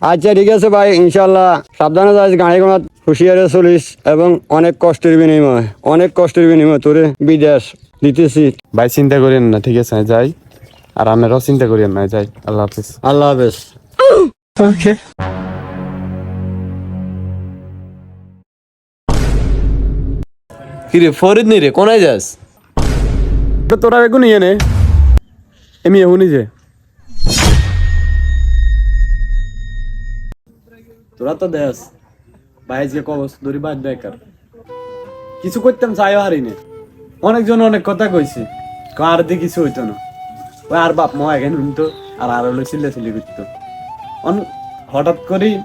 আচ্ছা ঠিক আছে ভাই ইনশাল্লাহ সাবধানে যাইস গাড়ি ঘোড়া হুঁশিয়ারে চলিস এবং অনেক কষ্টের বিনিময় অনেক কষ্টের বিনিময় তোরে বিদেশ দিতেছি। ভাই চিন্তা করেন না ঠিক আছে যাই। আর আপনারাও চিন্তা করেন না যাই। আল্লাহ হাফিজ। আল্লাহ হাফেজ। কিরে ফরিদ নি রে কোনায় যাস? তোরা বেগুন ইয়ে নে এমনি এহুনি যে। তোরা তো দেশ ভাই যে কবস দড়ি বাদ বেকার কিছু করতাম চাইও হারিনে। অনেকজন অনেক কথা কইছে। আর দিয়ে কিছু হইতো না। ওই আর বাপ মা এখানে শুনতো আর আর হলো চিল্লা চিল্লি করতো। অন- হঠাৎ করেই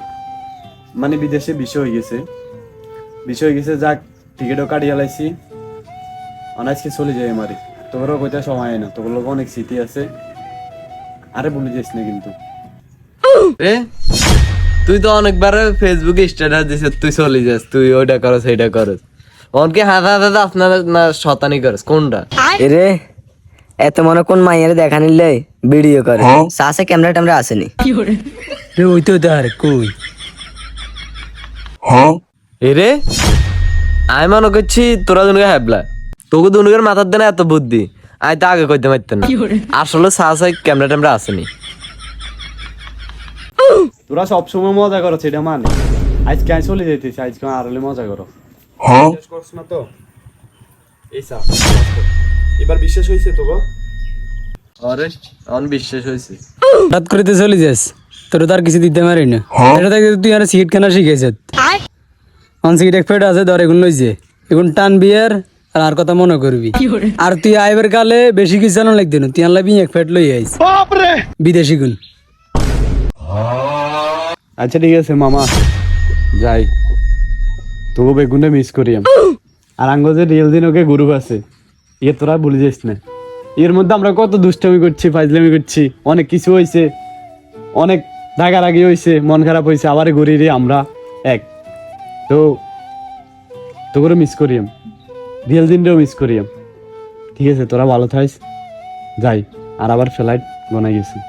মানে বিদেশে বিষয় হয়ে গেছে। বিষয় হয়ে গেছে যাক টিকিটও কাটিয়ে লাইছি অনাজকে চলে যায় মারি তোরও কইতে সময় হয় না। তোর লোক অনেক স্মৃতি আছে। আরে বলে যাইস না কিন্তু। এ? তুই তো অনেকবার ফেসবুকে স্ট্যাটাস দিছিস তুই চলে যাস তুই ওইটা করস সেইটা করস। অনকে হাতে হাতে আপনার না শতানি করস কোনটা এরে এত মনে কোন মাইয়ের দেখা নিলে ভিডিও করে? সাসে ক্যামেরা ট্যামেরা আসেনি। রে ওই তো দাঁড় কই? হ্যাঁ। এরে আমি মনে করছি তোরা দুনুকে হ্যাবলা তোকে দুনুকের মাথার দেনা এত বুদ্ধি আই তো আগে কইতে পারতেন না। আসলে সাহসাই ক্যামেরা ট্যামেরা আসেনি। তোরা সবসময় মজা করো সেটা মানে। আজকে আমি চলে যেতেছি আজকে আর হলে মজা করো। বিশ্বাস করছ না তো? এই সা এবার বিশ্বাস হয়েছে তো গো? আরে অন বিশ্বাস হয়েছে করে চলে যাস তোর তো আর কিছু দিতে পারি না। এটা থেকে তুই আর সিগারেট কেনা শিখেছ। অন সিগারেট এক ফেট আছে ধর এগুন লইছে। এগুন টান বিয়ার আর আর কথা মনে করবি। আর তুই আইবার কালে বেশি কিছু জানো লাগতে না তুই এক ফেট লই আইস। বিদেশি গুণ। আচ্ছা ঠিক আছে, মামা। যাই। তবু বেগুনটা মিস করি আমি। আর আঙ্গ রিয়েল দিন ওকে গ্রুপ আছে। ইয়ে তোরা ভুলে যাইস না। এর মধ্যে আমরা কত দুষ্টামি করছি, ফাজলামি করছি। অনেক কিছু হয়েছে অনেক রাগারাগি হয়েছে মন খারাপ হয়েছে আবার ঘুরি রে আমরা এক। তো তো মিস করি আমি। রিয়েল দিনটাও মিস করি আমি। ঠিক আছে, তোরা ভালো থাইস যাই। আর আবার ফ্লাইট গনাই গেছি।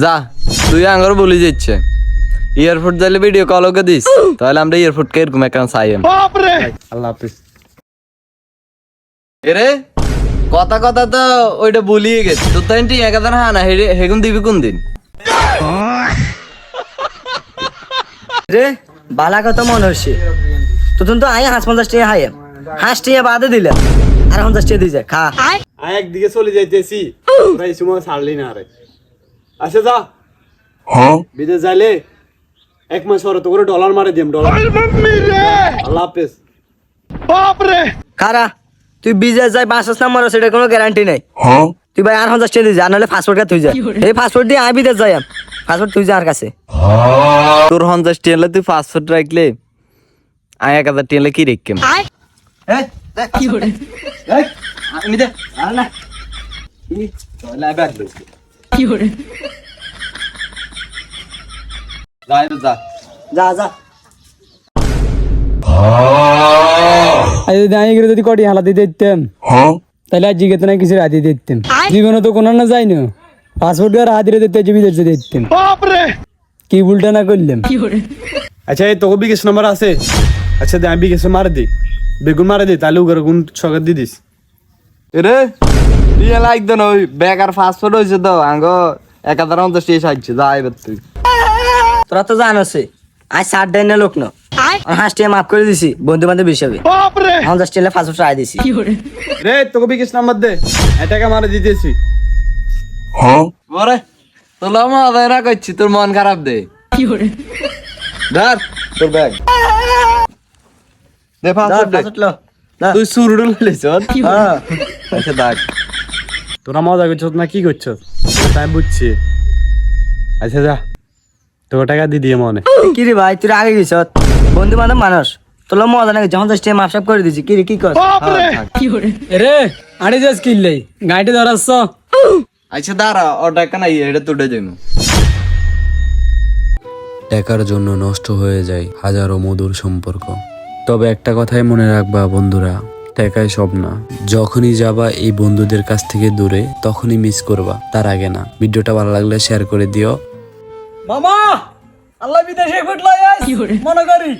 যা, তুই আঙ্গর বলে যাচ্ছে। এয়ারপোর্ট যাইলে ভিডিও কল ওকে দিস। তাহলে আমরা এয়ারপোর্ট কে এরকম একটা চাই আমি। আল্লাহ হাফিজ। এরে কথা কথা তো ওইটা বলিয়ে গেছে। তোর তো এনটি একাদার হ্যাঁ না হেগুন দিবি কোন দিন? রে বালা কথা মনে হচ্ছে। তখন তো আই হাঁস পঞ্চাশ টাকা হাই হাঁস টাকা বাদে দিলে। আর পঞ্চাশ টাকা দিয়ে যায় খা। আমি একদিকে চলে যাইতেছি। এই সময় ছাড়লি না আরে আচ্ছা যা। বিদেশ যাইলে এক মাস পরে তো করে ডলার মারে দিম ডলার। আল্লাহ হাফেজ। খারা তুই বিজয় যাই বাঁচাস না মরো সেটা কোনো গ্যারান্টি নাই। তুই ভাই আর টাকা দিয়ে যা নাহলে পাসপোর্ট তুই যা। এই পাসপোর্ট দিয়ে আমি বিদেশ যাই পাসপোর্ট তুই যা আর কাছে। তোর পঞ্চাশ টিয়ালে তুই পাঁচশো রাখলে আয় এক হাজার টিয়ালে কি রেখে যা। যা যদি কটি হালাতে দিতাম তাহলে জিজ্ঞেস না কিছু রাতে দিতাম। জীবনে তো কোনো না যাই না পাসপোর্ট আর হাতিরে দিতে যে বিদেশে দিতাম। কি ভুলটা না করলাম? আচ্ছা এই তোকে বিকেশ নাম্বার আছে? আচ্ছা দে আমি বিকেশে মারে দি। বেগুন মারে দি তাহলে উগার গুণ সকাল দি দিস। রে টিয়া লাগতো না ওই ব্যাগ আর পাসপোর্ট হয়েছে তো আঙ্গ এক হাজার পঞ্চাশ টিয়া সাজছে যা এবার তুই। তোরা তো জানোসে আজ সাত দিন লোক ন। হাঁস টাকা মাফ করে দিছি বন্ধু বান্ধব হিসাবে পঞ্চাশ টাকা পাসপোর্ট রায় দিছি। রে তোকে বিকেশ নাম্বার দে। এটাকে মারে দিতেছি। বরে তোর মজা না করছি তোর মন খারাপ দে। ধর। তোর ব্যাগ। দে পাসপোর্ট দে। না। তুই সুরুডু লইছ হ্যাঁ। আচ্ছা দেখ। তোরা মজা করছ না কি করছ? তাই বুঝছি। আচ্ছা যা। তোকে টাকা দি দিয়ে মনে কি রে ভাই তুই আগে গেছ বন্ধু বান্ধব মানুষ তোর মজা নাকি? যখন দশ টাকা করে দিছি কি রে কি কর? রে আড়ে যাস কিনলে। গাড়িতে ধরাচ্ছ আচ্ছা দাঁড়া ও টাকা নাই এটা যাব টাকার জন্য নষ্ট হয়ে যায় হাজারো মধুর সম্পর্ক। তবে একটা কথাই মনে রাখবা বন্ধুরা টাকায় সব না। যখনই যাবা এই বন্ধুদের কাছ থেকে দূরে তখনই মিস করবা তার আগে না। ভিডিওটা ভালো লাগলে শেয়ার করে দিও। মামা আল্লাহ বিদেশে ফুটলাই মনে করি।